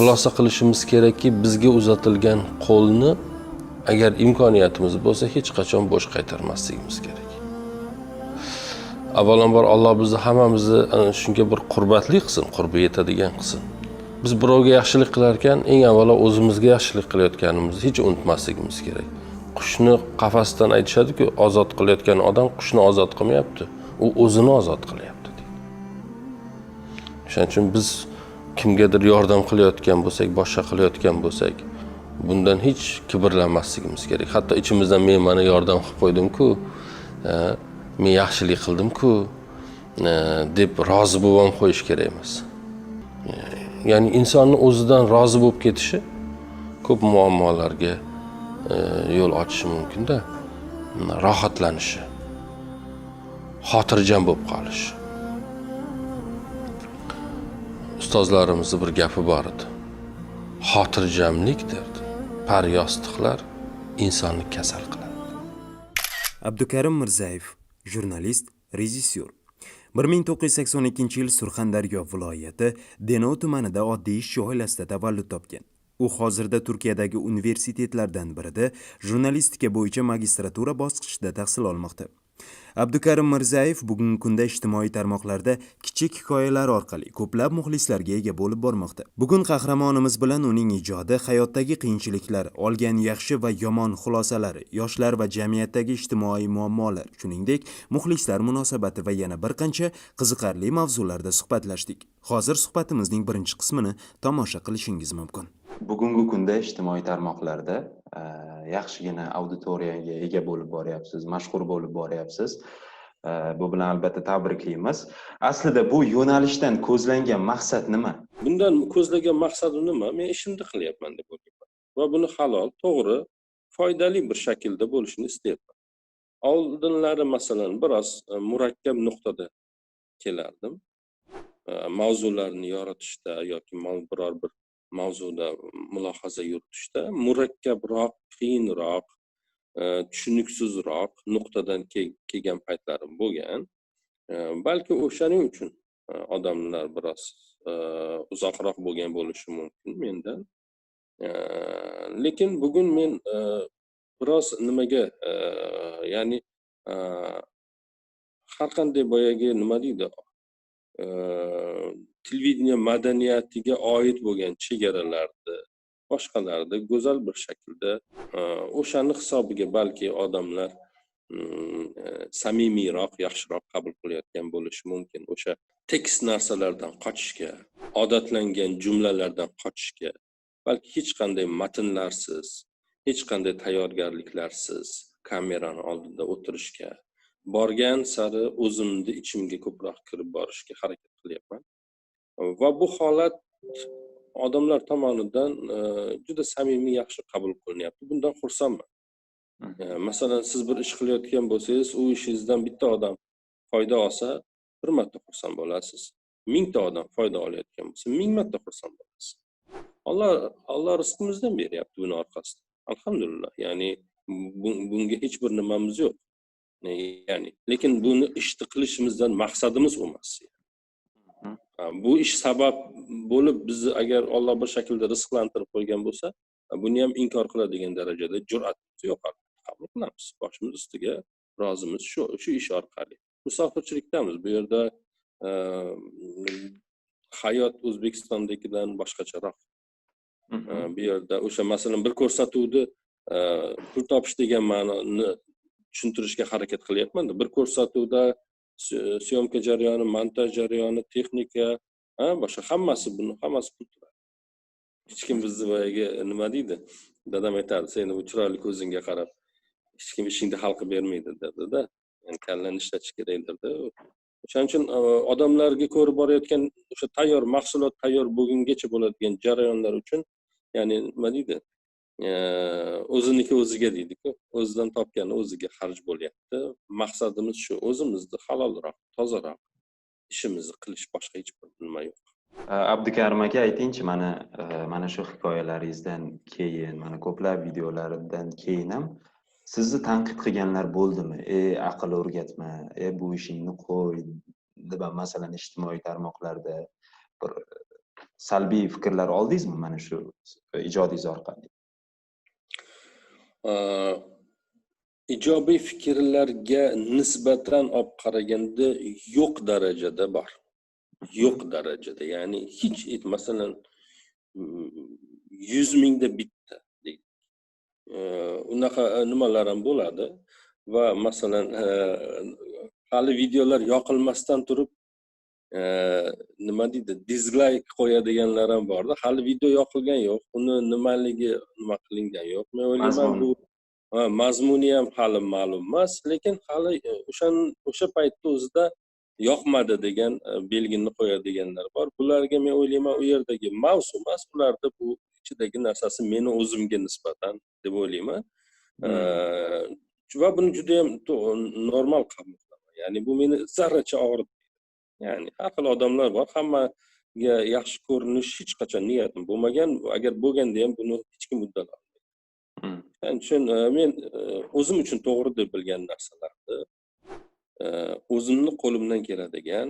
xulosa qilishimiz kerakki bizga uzatilgan qo'lni agar imkoniyatimiz bo'lsa hech qachon bo'sh qaytarmasligimiz kerak. Avvalambor alloh bizni hammamizni e, shunga bir qurbatli qilsin qurbi yetadigan qilsin. Biz birovga yaxshilik qilar ekan eng avvalo o'zimizga yaxshilik qilayotganimizni hech unutmasligimiz kerak. Qushni qafasdan aytishadiku ozod qilayotgan odam qushni ozod qilmayapti u o'zini ozod qilyapti deydi. O'shaning uchun biz kimgadir yordam qilayotgan bo'lsak boshqa qilayotgan bo'lsak bundan hech kibrlanmasligimiz kerak. Hatto ichimizdan men mana yordam qilib qo'ydimku e, men yaxshilik qildimku e, deb rozi bo'lib ham qo'yish kerak emas. E, ya'ni insonni o'zidan rozi bo'lib ketishi ko'p muammolarga yo'l ochishi mumkinda. Rohatlanishi xotirjam bo'lib qolishi ustozlarimizni bir gapi bor edi. Xotirjamlik derdi. Paryostiqlar insonni kasal qiladi. Abdukarim mirzayev jurnalist rejissyor. 1982 yil surxondaryo viloyati denov tumanida oddiy ishchi oilasida tavallud topgan. U hozirda turkiyadagi universitetlardan birida jurnalistika bo'yicha magistratura bosqichida tahsil olmoqda. Abdukarim mirzayev bugungi kunda ijtimoiy tarmoqlarda kichik hikoyalar orqali ko'plab muxlislarga ega bo'lib bormoqda. Bugun qahramonimiz bilan uning ijodi hayotdagi qiyinchiliklar olgan yaxshi va yomon xulosalari yoshlar va jamiyatdagi ijtimoiy muammolar shuningdek muxlislar munosabati va yana bir qancha qiziqarli mavzularda suhbatlashdik. Hozir suhbatimizning birinchi qismini tomosha qilishingiz mumkin. Bugungi kunda ijtimoiy tarmoqlarda Э, yaxshigina auditoriyaga ega bo'lib boryapsiz mashhur bo'lib boryapsiz. Э, bu bilan albatta tabriklaymiz. Aslida bu yo'nalishdan ko'zlangan maqsad nima? Bundan ko'zlagan maqsadim nima? Men ishimni qilyapman deb o'ylayman. Va buni halol to'g'ri foydali bir shaklda bo'lishini istayapman. Oldinlari masalan biroz e, murakkab nuqtada kelardim. E, mavzularni yoritishda yoki biror bir mavzuda mulohaza yuritishda murakkabroq qiyinroq e, tushuniksizroq nuqtadan kelgan paytlarim bo'lgan. E, balki o'shaning uchun e, odamlar biroz uzoqroq bo'lgan bo'lishi mumkin mendan. Lekin bugun men biroz nimaga ya'ni har qanday boyagi nima deydi e, televideniya madaniyatiga oid bo'lgan chegaralarni boshqalarni go'zal bir shaklda e, o'shani hisobiga balki odamlar mm, e, samimiyroq yaxshiroq qabul qilayotgan bo'lishi mumkin. O'sha tekst narsalardan qochishga odatlangan jumlalardan qochishga balki hech qanday matnlarsiz hech qanday tayyorgarliklarsiz kamerani oldida o'tirishga borgan sari o'zimni ichimga ko'proq kirib borishga harakat qilyapman. Va bu holat odamlar tomonidan e, juda samimiy yaxshi qabul qilinyapti. Bundan xursandman. E, masalan siz bir ish qilayotgan bo'lsangiz u ishingizdan bitta odam foyda olsa bir marta xursand bo'lasiz. Mingta odam foyda olayotgan bo'lsa ming marta xursand bo'lasiz. Alloh alloh rizqimizdan beryapti buni orqasidan. Alhamdulillah. Ya'ni bu- bunga hech bir nimamiz yo'q. Ya'ni lekin buni ishni qilishimizdan maqsadimiz u emas bu ish sabab bo'lib bizni agar Alloh bir shaklda rizqlantirib qo'ygan bo'lsa buni ham inkor qiladigan darajada jur'atimiz yo'q albatta qabul qilamiz boshimiz ustiga rozimiz shu shu ish orqali. Musofirchilikdamiz. Bu yerda hayot o'zbekistondagidan boshqacharoq. Mhm. E, bu yerda o'sha masalan bir ko'rsatuvni pul topish degan ma'noni tushuntirishga harakat qilyapmanda. Bir ko'rsatuvda syomka jarayoni montaj jarayoni texnika ha boshqa hammasi buni hammasi pul turadi. Hech kim bizni boyagi e, nima deydi? Dadam aytardi seni bu chiroyli ko'zingga qarab hech kim ishingni hal qilib bermaydi derdida yani kallani ishlatish kerak derdi. O'shaning uchun e, odamlarga ko'rib borayotgan o'sha tayyor mahsulot tayyor bo'lgungacha bo'ladigan jarayonlar uchun ya'ni nima deydi? O'ziniki o'ziga deydiku. O'zidan topgani o'ziga xarj bo'lyapti. Maqsadimiz shu o'zimizni halolroq tozaroq ishimizni qilish boshqa hech bir nima yo'q. Abdukarim aka aytingchi mana e, mana shu hikoyalaringizdan keyin mana ko'plab videolarimdan keyin ham sizni tanqid qilganlar bo'ldimi? Ey aql o'rgatma e bu ishingni qo'y deb masalan ijtimoiy tarmoqlarda bir salbiy fikrlar oldingizmi mana shu ijodingiz orqali ijobiy fikrlarga nisbatan olib qaraganda yo'q darajada bor. Yo'q darajada ya'ni hech masalan yuz mingda bitta unaqa e, nimalar ham bo'ladi? Va masalan e, hali videolar yoqilmasdan turib nima deydi dizlayk qo'yadiganlar ham borda. Hali video yoqilgan yo'q. Uni nimaligi nima qilingan yo'q. Men o'ylayman bu mazmuni ham hali ma'lum emas lekin hali e, o'shan o'sha paytni o'zida yoqmadi degan e, belgini qo'yadiganlar bor. Bularga men o'ylayman u yerdagi mavzu emas ularda bu ichidagi narsasi meni o'zimga nisbatan deb o'ylayman. Ee, va buni judayam normal qabul qilaman. Ya'ni bu meni zarracha og'ritmaydi ya'ni har xil odamlar bor hammaga yaxshi ko'rinish hech qachon niyatim bo'lmagan. Agar bo'lganda ham buni hech kim uddalolmaydi. Hmm. shuning uchun e, men e, o'zim uchun to'g'ri deb bilgan narsalarni e, o'zimni qo'limdan keladigan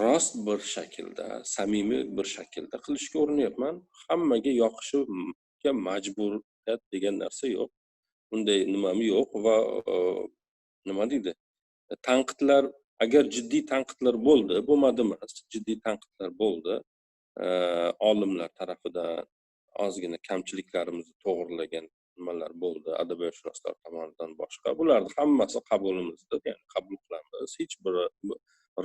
rost bir shaklda samimiy bir shaklda qilishga urinyapman. Hammaga yoqishga majburiyat degan narsa yo'q. Unday nimam yo'q va nima deydi? Tanqidlar agar jiddiy tanqidlar bo'ldi bo'lmadi emas jiddiy tanqidlar bo'ldi. Olimlar tarafidan ozgina kamchiliklarimizni to'g'irlagan nimalar bo'ldi. Adabiyotshunoslar tomonidan boshqa. Bularni hammasi qabulimizda ya'ni qabul qilamiz. Hech biri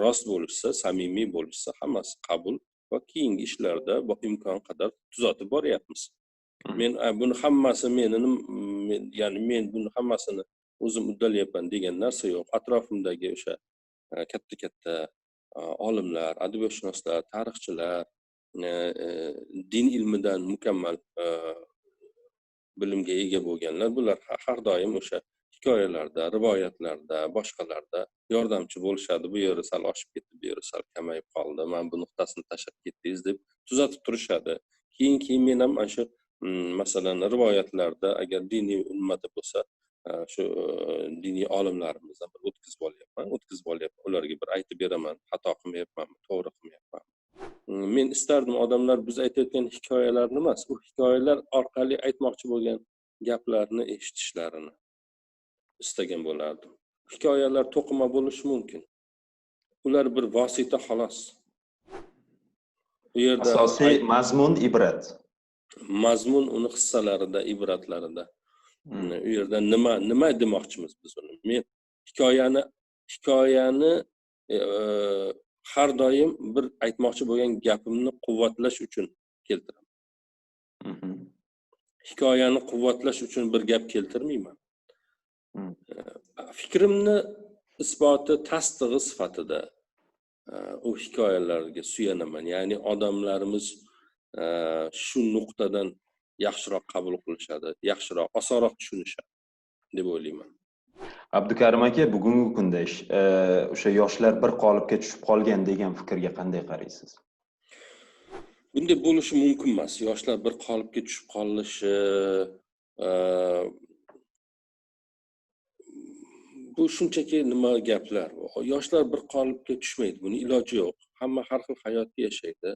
rost bo'lishsa samimiy bo'lishsa hammasi qabul va keyingi ishlarda imkon qadar tuzatib boryapmiz. Men buni hammasi meni men, ya'ni men buni hammasini o'zim uddalayapman degan narsa yo'q. Atrofimdagi o'sha Э, katta katta э, olimlar adabiyotshunoslar tarixchilar e, din ilmidan mukammal e, bilimga ega bo'lganlar. Bular har doim o'sha hikoyalarda rivoyatlarda boshqalarda yordamchi bo'lishadi. Bu yeri sal oshib ketdi bu yeri sal kamayib qoldi. Mana bu nuqtasini tashlab ketdingiz deb tuzatib turishadi. Keyin keyin men ham mana shu mm, masalan rivoyatlarda agar diniy ummata bo'lsa shu e, diniy olimlarimizdan bir o'tkazib olyapman. O'tkazib olyapman. Ularga bir aytib beraman. Xato qilmayapmanmi? To'g'ri qilmayapmanmi? Mm, men istardim odamlar biz aytayotgan hikoyalarni emas u hikoyalar orqali aytmoqchi bo'lgan gaplarni eshitishlarini istagan bo'lardim. Hikoyalar to'qima bo'lishi mumkin. Ular bir vosita xolos. U yerda asosiy mazmun ibrat. Mazmun uni hissalarida ibratlarida. U yerda nima nima demoqchimiz biz uni men hikoyani hikoyani e, har doim bir aytmoqchi bo'lgan gapimni quvvatlash uchun keltiraman Mhm. hikoyani quvvatlash uchun bir gap keltirmayman Hmm. E, fikrimni isboti tasdig'i sifatida e, u hikoyalarga suyanaman ya'ni odamlarimiz e, shu nuqtadan yaxshiroq qabul qilishadi yaxshiroq osonroq tushunishadi deb o'ylayman. Abdukarim aka bugungi kunda e, o'sha yoshlar bir qolipga tushib qolgan degan fikrga qanday qaraysiz bunday bo'lishi mumkin emas. Yoshlar bir qolipga tushib qolishi e, bu shunchaki nima gaplar? Yoshlar bir qolipga tushmaydi buni iloji yo'q. Hamma har xil hayotni yashaydi.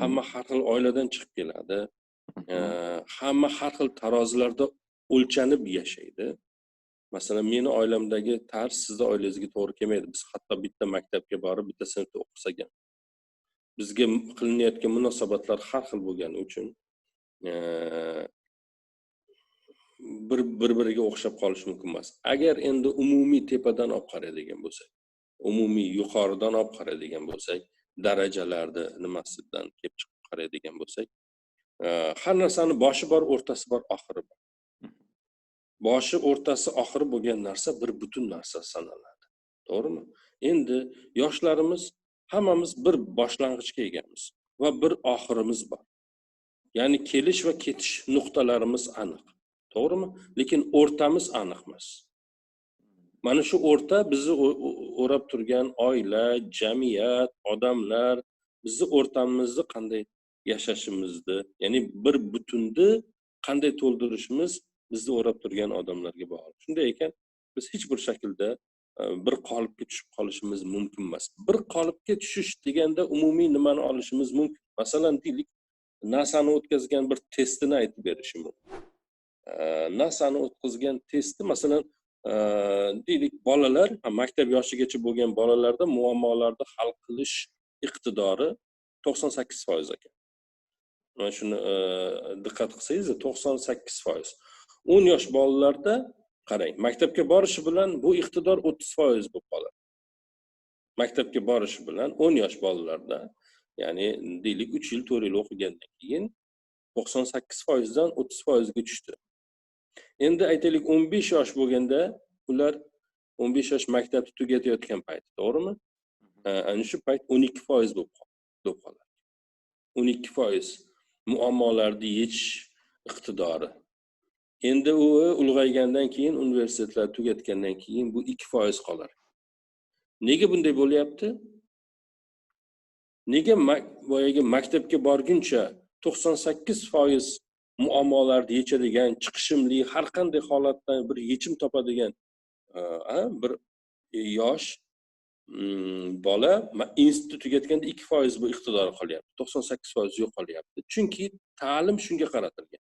Hamma har xil oiladan chiqib keladi. Hamma har xil tarozilarda o'lchanib yashaydi. Masalan meni oilamdagi tarz sizni oilangizga to'g'ri kelmaydi. Biz hatto bitta maktabga borib bitta sinfda o'qisak ham. Bizga qilinayotgan munosabatlar har xil bo'lgani uchun bir bir biriga o'xshab qolishi mumkin emas. Agar endi umumiy tepadan olib qaraydigan bo'lsak umumiy yuqoridan olib qaraydigan bo'lsak darajalarni nimasidan kelib chiqib qaraydigan bo'lsak har narsani boshi bor o'rtasi bor oxiri bor. Boshi o'rtasi oxiri bo'lgan narsa bir butun narsa sanaladi. To'g'rimi? Endi yoshlarimiz hammamiz bir boshlang'ichga egamiz va bir oxirimiz bor. Ya'ni kelish va ketish nuqtalarimiz aniq. To'g'rimi? Lekin o'rtamiz aniq emas mana shu o'rta bizni o'rab turgan oila jamiyat odamlar bizni o'rtamizni qanday yashashimizni ya'ni bir butunni qanday to'ldirishimiz bizni o'rab turgan odamlarga bog'liq. Shunday ekan biz hech bir shaklda e, bir qolipga tushib qolishimiz mumkin emas. Bir qolipga tushish deganda umumiy nimani olishimiz mumkin? Masalan deylik nasani o'tkazgan bir testini aytib berishim mumkin. E, nasani o'tkazgan testi masalan e, deylik bolalar maktab yoshigacha bo'lgan bolalarda muammolarni hal qilish iqtidori to'qson sakkiz foiz ekan. Mana shuni e, diqqat qilsangiz to'qson sakkiz foiz. O'n yosh bolalarda qarang maktabga borishi bilan bu iqtidor o'ttiz foiz bo'lib qoladi. Maktabga borishi bilan o'n yosh bolalarda ya'ni deylik uch yil to'rt yil o'qigandan keyin to'qson sakkiz foizdan o'ttiz foizga tushdi. Endi aytaylik o'n besh yosh bo'lganda ular o'n besh yosh maktabni tugatayotgan payti to'g'rimi? A- ana shu payt o'n ikki foiz bo'lib qoladi. O'n ikki foiz muammolarni yechish iqtidori. Endi u ulg'aygandan keyin universitetlar tugatgandan keyin bu ikki foiz qolar. Nega bunday bo'lyapti? Nega boyagi maktabga borguncha to'qson sakkiz foiz muammolarni yechadigan chiqishimli har qanday holatdan bir yechim topadigan a, bir yosh bola institut tugatganda ikki foiz bu iqtidori qolyapti to'qson sakkiz foiz yo'qolyapti chunki ta'lim shunga qaratilgan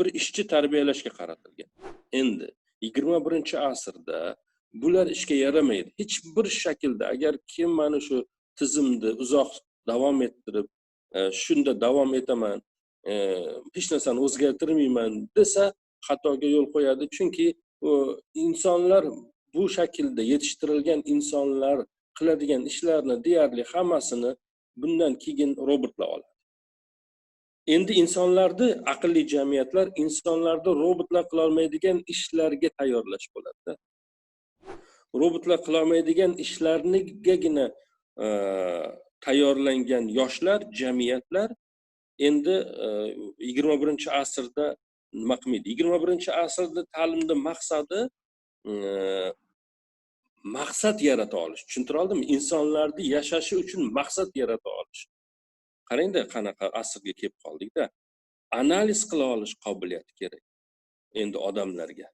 bir ishchi tarbiyalashga qaratilgan. Endi yigirma birinchi asrda bular ishga yaramaydi. Hech bir shaklda agar kim mana shu tizimni uzoq davom ettirib e, shunda davom etaman e, hech narsani o'zgartirmayman desa xatoga yo'l qo'yadi. Chunki insonlar bu shaklda yetishtirilgan insonlar qiladigan ishlarni deyarli hammasini bundan keyin robotlar oladi. Endi insonlarni aqlli jamiyatlar insonlarni robotlar qilolmaydigan ishlarga tayyorlash bo'ladida robotlar qilolmaydigan ishlarnigagina e, tayyorlangan yoshlar jamiyatlar endi e, yigirma birinchi asrda nima qilmaydi? Yigirma birinchi asrda ta'limni maqsadi e, maqsad yarata olish. Tushuntira oldimmi? Insonlarni yashashi uchun maqsad yarata olish. Qarangda qanaqa asrga kelib qoldikda analiz qila olish qobiliyati kerak endi odamlarga.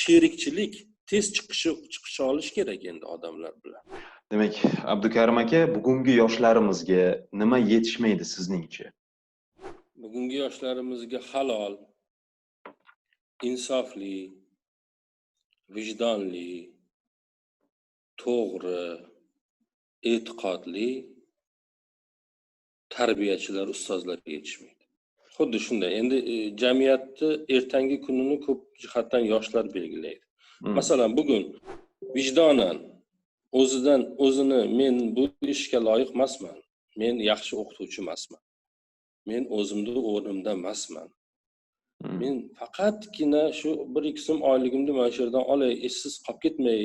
Sherikchilik tez chiqishi chiqisha olish kerak endi odamlar bilan. Demak abdukarim aka bugungi yoshlarimizga nima yetishmaydi sizningcha bugungi yoshlarimizga halol insofli vijdonli to'g'ri e'tiqodli tarbiyachilar ustozlar yetishmaydi. Xuddi shunday. Endi e, jamiyatni ertangi kunini ko'p jihatdan yoshlar belgilaydi. Hmm. masalan bugun vijdonan o'zidan o'zini men bu ishga loyiq emasman. Men yaxshi o'qituvchi emasman. Men o'zimni o'rnimda emasman. Hmm. men faqatgina shu bir ikki so'm oyligimni mana shu yerdan olay ishsiz qolib ketmay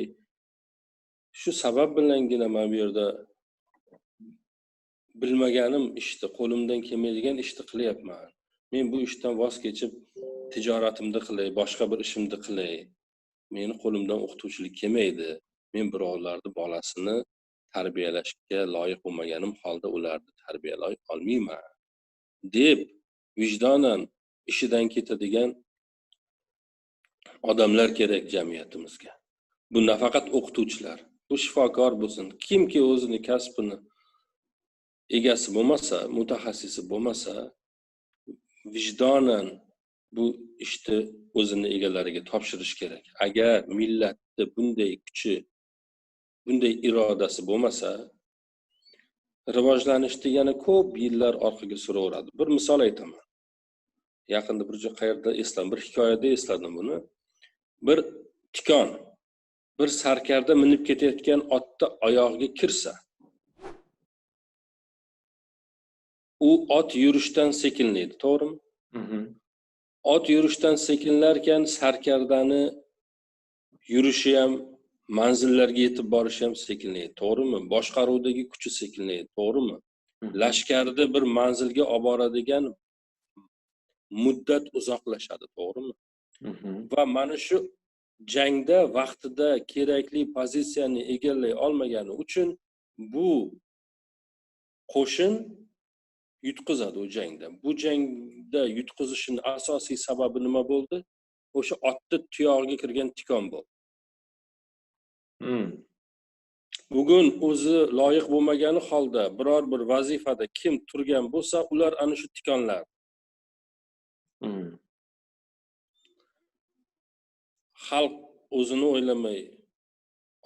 shu sabab bilangina man bu yerda bilmaganim ishni qo'limdan kelmaydigan ishni qilyapman. Men bu ishdan voz kechib tijoratimni qilay boshqa bir ishimni qilay. Meni qo'limdan o'qituvchilik kelmaydi. Men birovlarni bolasini tarbiyalashga loyiq bo'lmaganim holda ularni tarbiyalay olmayman. Deb vijdonan ishidan ketadigan odamlar kerak jamiyatimizga. Bu nafaqat o'qituvchilar u shifokor bo'lsin. Kimki o'zini kasbini egasi bo'lmasa mutaxassisi bo'lmasa vijdonan bu ishni o'zini egalariga topshirish kerak. Agar millatni bunday kuchi bunday irodasi bo'lmasa rivojlanishni yana ko'p yillar orqaga suraveradi. Bir misol aytaman. Yaqinda bir joy qayerda esladim bir hikoyada esladim buni. Bir tikon bir sarkarda minib ketayotgan otni oyog'iga kirsa u ot yurishdan sekinlaydi to'g'rimi Mhm. ot yurishdan sekinlarkan sarkardani yurishi ham manzillarga yetib borishi ham sekinlaydi to'g'rimi boshqaruvdagi kuchi sekinlaydi to'g'rimi Mhm. lashkarni bir manzilga olib boradigan muddat uzoqlashadi to'g'rimi Mhm. va mana shu jangda vaqtida kerakli pozitsiyani egallay olmagani uchun bu qo'shin yutqizadi u jangda bu jangda yutqizishini asosiy sababi nima bo'ldi o'sha otni tuyog'iga kirgan tikon bo'ldi Hmm. bugun o'zi loyiq bo'lmagani holda biror bir vazifada kim turgan bo'lsa ular ana shu tikonlar Hmm. Xalq o'zini o'ylamay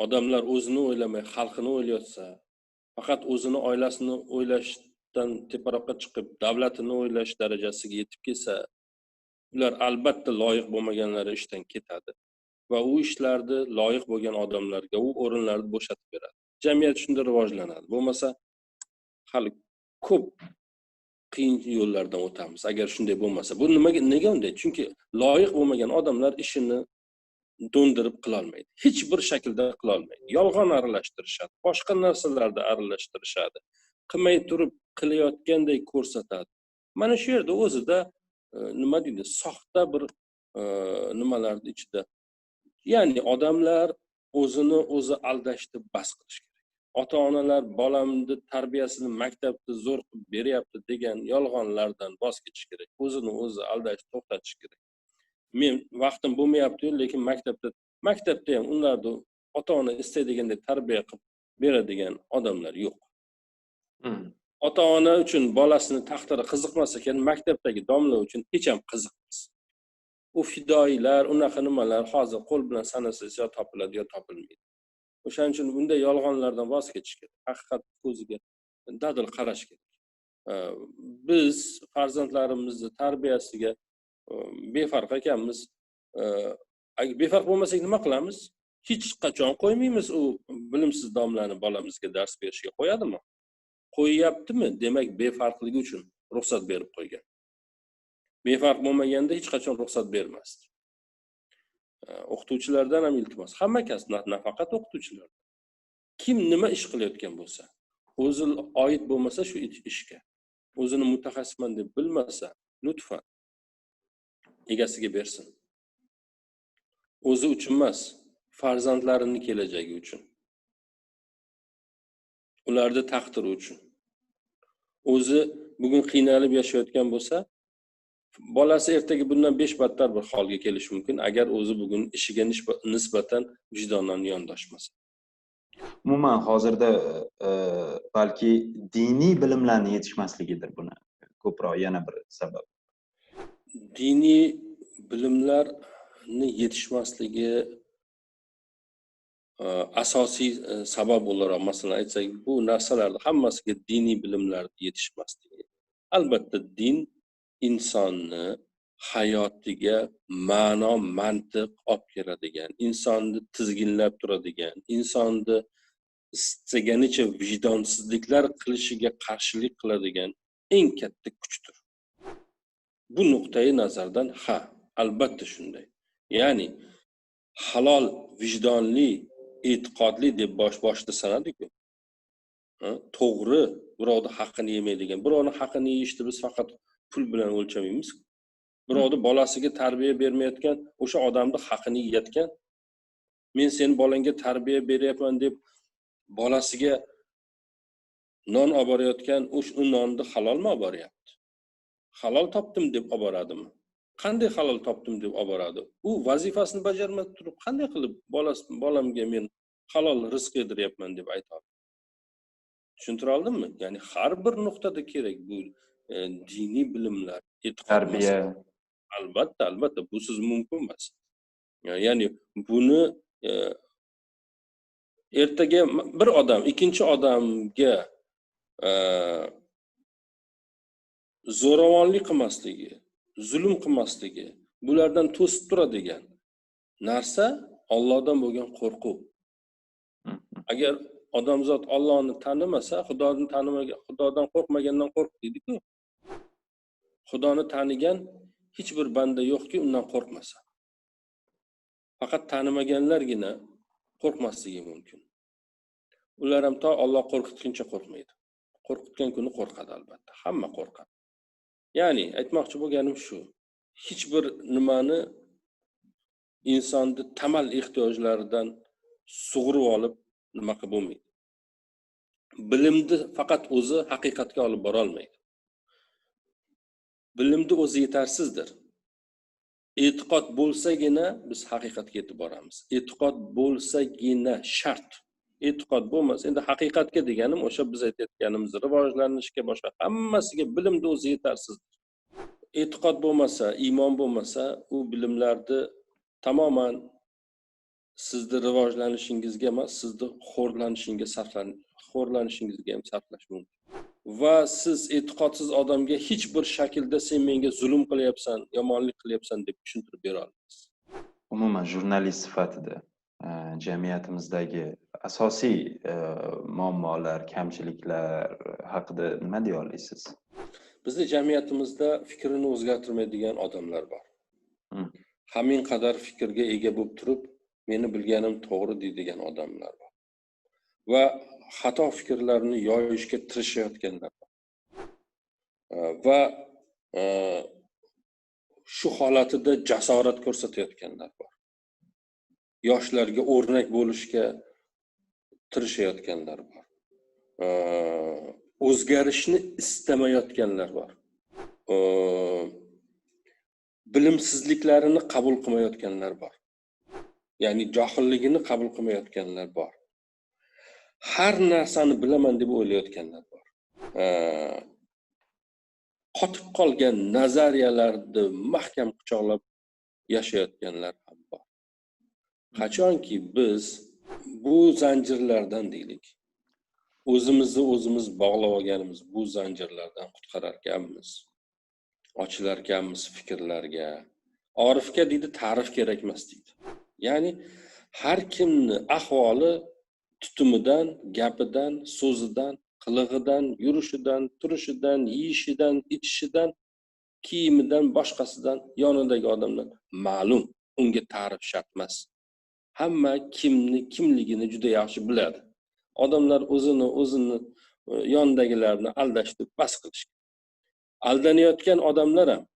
odamlar o'zini o'ylamay xalqini o'ylayotsa faqat o'zini oilasini o'ylashdan teparoqqa chiqib davlatini o'ylash darajasiga yetib kelsa ular albatta loyiq bo'lmaganlari ishdan ketadi va u ishlarni loyiq bo'lgan odamlarga u o'rinlarni bo'shatib beradi. Jamiyat shunda rivojlanadi. Bo'lmasa hali ko'p qiyin yo'llardan o'tamiz agar shunday bo'lmasa. Bu nimaga nega unday? Chunki loyiq bo'lmagan odamlar ishini do'ndirib qilolmaydi. Hech bir shaklda qilolmaydi. Yolg'on aralashtirishadi boshqa narsalarda aralashtirishadi. Qilmay turib qilayotganday ko'rsatadi. Mana shu yerda o'zida e, nima deydi soxta bir e, nimalarni ichida. Ya'ni odamlar o'zini o'zi aldashni bas qilish kerak. Ota onalar bolamni tarbiyasini maktabda zo'r qilib beryapti degan yolg'onlardan voz kechish kerak. O'zini o'zi aldashni to'xtatish kerak. Men vaqtim bo'lmayaptiyu lekin maktabda maktabda ham ularni ota ona istaydigandek tarbiya qilib beradigan odamlar yo'q. Hmm. ota ona uchun bolasini taqdiri qiziqmas ekan maktabdagi domla uchun hech ham qiziqmas. U fidoyilar unaqa nimalar hozir qo'l bilan sanasangiz yo topiladi yo topilmaydi. O'shaning uchun bunday yolg'onlardan voz kechish kerak haqiqat ko'ziga dadil qarash kerak. Biz farzandlarimizni tarbiyasiga Ehm, befarq ekanmiz. Befarq bo'lmasak nima qilamiz? Hech qachon qo'ymaymiz u bilimsiz domlani bolamizga dars berishga qo'yadimi? Qo'yyaptimi? Demak befarqligi uchun ruxsat berib qo'ygan. Befarq bo'lmaganda hech qachon ruxsat bermasdi. O'qituvchilardan ham iltimos. Hamma kasb nafaqat o'qituvchilar. Kim nima ish qilayotgan bo'lsa o'zi oid bo'lmasa shu ishga. O'zini mutaxassisman deb bilmasa lutfan. Egasiga bersin. O'zi uchun emas farzandlarini kelajagi uchun. Ularni taqdiri uchun. O'zi bugun qiynalib yashayotgan bo'lsa bolasi ertaga bundan besh battar bir holga kelishi mumkin agar o'zi bugun ishiga nisbatan vijdonan yondoshmasa. Umuman hozirda e, balki diniy bilimlarni yetishmasligidir buni. Ko'proq yana bir sabab. Diniy bilimlarni yetishmasligi e, asosiy e, sabab o'laroq. Masalan aytsak bu narsalarni hammasiga diniy bilimlar yetishmasligi. Albatta din insonni hayotiga ma'no mantiq olib keladigan insonni tizginlab turadigan insonni istaganicha vijdonsizliklar qilishiga qarshilik qiladigan eng katta kuchdir. Bu nuqtai nazardan ha albatta shunday. Ya'ni halol vijdonli e'tiqodli deb bosh boshida sanadiku? To'g'ri birovni haqqini yemaydigan birovni haqqini yeyishni biz faqat pul bilan o'lchamaymiz birovni bolasiga tarbiya bermayotgan o'sha odamni haqini yeyotgan men seni bolangga tarbiya beryapman deb bolasiga non olib borayotgan o'sha u nonni halolmi olib boryapti halol topdim deb olib boradimi? Qanday halol topdim deb olib boradi? U vazifasini bajarmay turib qanday qilib bolamga men halol rizq yediryapman deb aytadi tushuntira oldimmi? Ya'ni har bir nuqtada kerak bu e, diniy bilimlar e'tiqod tarbiya. albatta albatta busiz mumkin emas. Ya- ya'ni buni e, ertaga bir odam ikkinchi odamga e, zo'ravonlik qilmasligi zulm qilmasligi bulardan to'sib turadigan narsa Allohdan bo'lgan qo'rquv. Hmm. agar odamzod Allohni tanimasa xudoni tanimagan xudodan qo'rqmagandan qo'rq deydiku. Xudoni tanigan hech bir banda yo'qki undan qo'rqmasa. Faqat tanimaganlargina qo'rqmasligi mumkin. Ular ham to Alloh qo'rqitguncha qo'rqmaydi. Qo'rqitgan kuni qo'rqadi albatta. Hamma qo'rqadi ya'ni aytmoqchi bo'lganim shu. Hech bir nimani insonni tamal ehtiyojlaridan sug'urib olib nima qilib bo'lmaydi. Bilimni faqat o'zi haqiqatga olib borolmaydi bilimni o'zi yetarsizdir e'tiqod bo'lsagina biz haqiqatga yetib boramiz. E'tiqod bo'lsagina shart. E'tiqod bo'lmasa endi haqiqatga deganim o'sha biz aytayotganimiz rivojlanishga boshqa hammasiga bilimni o'zi yetarsiz. E'tiqod bo'lmasa iymon bo'lmasa u bilimlarni tamoman sizni rivojlanishingizga emas sizni xo'rlanishingga sarflan xo'rlanishingizga ham sarflash mumkin. Va siz e'tiqodsiz odamga hech bir shaklda sen menga zulm qilyapsan yomonlik qilyapsan deb tushuntirib bera olmaysiz umuman jurnalist sifatida jamiyatimizdagi asosiy e, muammolar kamchiliklar haqida nima deya olasiz bizni jamiyatimizda fikrini o'zgartirmaydigan odamlar bor. Hmm. hamin qadar fikrga ega bo'lib turib meni bilganim to'g'ri deydigan odamlar bor. Va xato fikrlarni yoyishga tirishayotganlar bor. Eh, va eh, shu holatida jasorat ko'rsatayotganlar bor yoshlarga o'rnak bo'lishga tirishayotganlar bor. O'zgarishni istamayotganlar bor. Bilimsizliklarini qabul qilmayotganlar bor. Ya'ni johilligini qabul qilmayotganlar bor. Har narsani bilaman deb o'ylayotganlar bor. Qotib qolgan nazariyalarni mahkam quchoqlab yashayotganlar ham qachonki biz bu zanjirlardan deylik. O'zimizni o'zimiz bog'lab olganimiz bu zanjirlardan qutqararkanmiz. Ochilarkanmiz fikrlarga. Orifga deydi ta'rif kerak emas deydi. Ya'ni har kimni ahvoli tutumidan gapidan so'zidan qilig'idan yurishidan turishidan yeyishidan ichishidan kiyimidan boshqasidan yonidagi odamdan ma'lum. Unga ta'rif shart emas hamma kimni kimligini juda yaxshi biladi. Odamlar o'zini o'zini e, yonidagilarni aldashni bas qilishgan aldanayotgan odamlar ham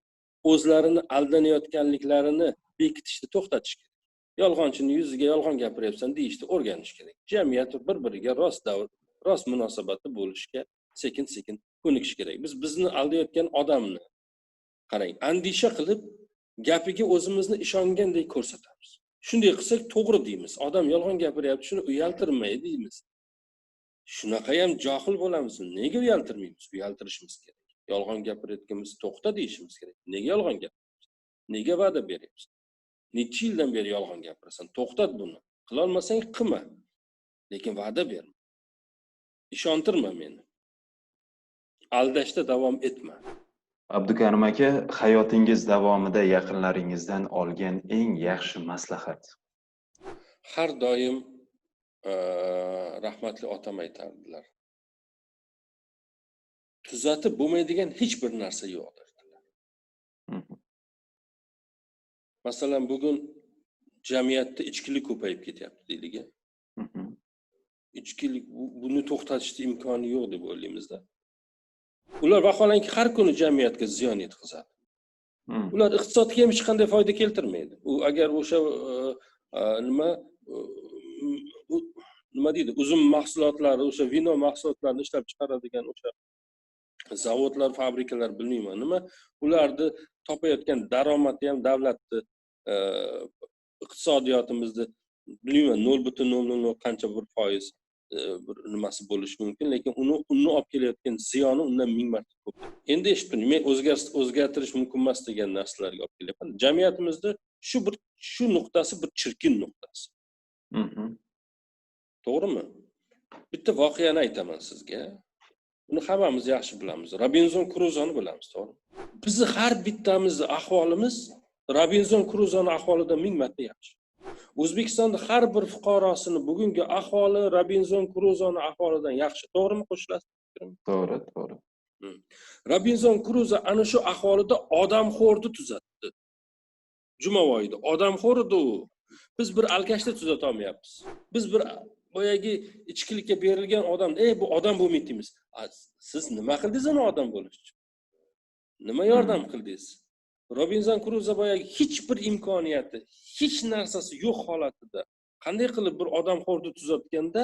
o'zlarini aldanayotganliklarini bekitishni to'xtatish kerak. Yolg'onchini yuziga yolg'on gapiryapsan deyishni o'rganish kerak. Jamiyat bir biriga rost davr rost munosabatda bo'lishga sekin sekin ko'nikish kerak. Biz bizni aldayotgan odamni qarang andisha qilib gapiga o'zimizni ishongandek ko'rsatamiz. Shunday qilsak to'g'ri deymiz. Odam yolg'on gapiryapti shuni uyaltirmay deymiz. Shunaqa ham johil bo'lamiz nega uyaltirmaymiz? Uyaltirishimiz kerak. Yolg'on gapirayotganimiz to'xta deyishimiz kerak. Nega yolg'on gapiryapsan nega va'da beryapsiz necha yildan beri yolg'on gapirasan? To'xtat buni. Qilolmasang qilma lekin va'da berma. Ishontirma meni. Aldashda davom etma. Abdukarim aka hayotingiz davomida yaqinlaringizdan olgan eng yaxshi maslahat. Har doim eh, rahmatli otam aytardilar. Tuzatib bo'lmaydigan hech bir narsa yo'q derdilar. Masalan bugun jamiyatda ichkilik ko'payib ketyapti deylik ichkilik bu- buni to'xtatishni imkoni yo'q deb o'ylaymizda ular vaholanki har kuni jamiyatga ziyon yetkazadi Mhm. ular iqtisodga ham hech qanday foyda keltirmaydi u agar o'sha eh, eh, nima u- nima deydi uzum mahsulotlari o'sha vino mahsulotlarini ishlab chiqaradigan o'sha zavodlar fabrikalar bilmayman nima ularni topayotgan daromadi ham davlatni iqtisodiyotimizni bilmayman nol butun nol nol nol qancha bir foiz bir nimasi bo'lishi mumkin lekin uni uni olib kelayotgan ziyoni undan ming marta ko'p. Endi eshitdim men o'zgar- o'zgartirish mumkin emas degan narsalarga olib kelyapman. Jamiyatimizni shu bir shu nuqtasi bir chirkin nuqtasi. To'g'rimi? Bitta voqeani aytaman sizga. Uni hammamiz yaxshi bilamiz. Robinzon kruzoni bilamiz to'g'rimi? Bizni har bittamizni ahvolimiz robinzon kruzoni ahvolidan ming marta yaxshi o'zbekistonda har bir fuqarosini bugungi ahvoli robinzon kruzoni ahvolidan yaxshi to'g'rimi qo'shilasiz? To'g'ri to'g'ri. Robinzon kruzo ana shu ahvolida odamxo'rni tuzatdi. Jumavoyda odamxo'r edi u. Biz bir alkashni tuzata olmayapmiz biz bir boyagi ichkilikka berilgan odam ey bu odam bo'lmaydi deymiz siz nima qildingiz uni odam bo'lish uchun? Nima yordam qildingiz robinzon kruza boyagi hech bir imkoniyati hech narsasi yo'q holatida qanday qilib bir odamxo'rni tuzatganda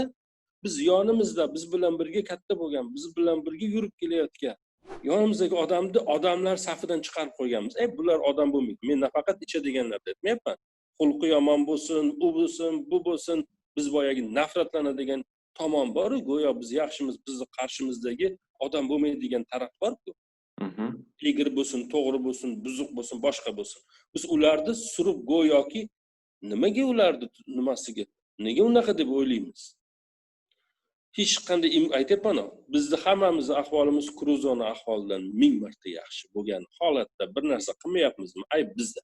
biz yonimizda biz bilan birga katta bo'lgan biz bilan birga yurib kelayotgan yonimizdagi odamni odamlar safidan chiqarib qo'yganmiz. Ey bular odam bo'lmaydi men nafaqat ichadiganlarni aytmayapman xulqi yomon bo'lsin u bo'lsin bu bo'lsin biz boyagi nafratlanadigan tomon boru go'yo biz yaxshimiz bizni qarshimizdagi odam bo'lmaydigan taraf borku. Mhm. Egri bo'lsin to'g'ri bo'lsin buzuq bo'lsin boshqa bo'lsin. Biz ularni surib go'yoki nimaga ularni nimasiga nega unaqa deb o'ylaymiz? Hech qanday im- aytyapman bizni hammamizni ahvolimiz kruzoni ahvolidan ming marta yaxshi bo'lgan holatda bir narsa qilmayapmizmi? Ayb bizda.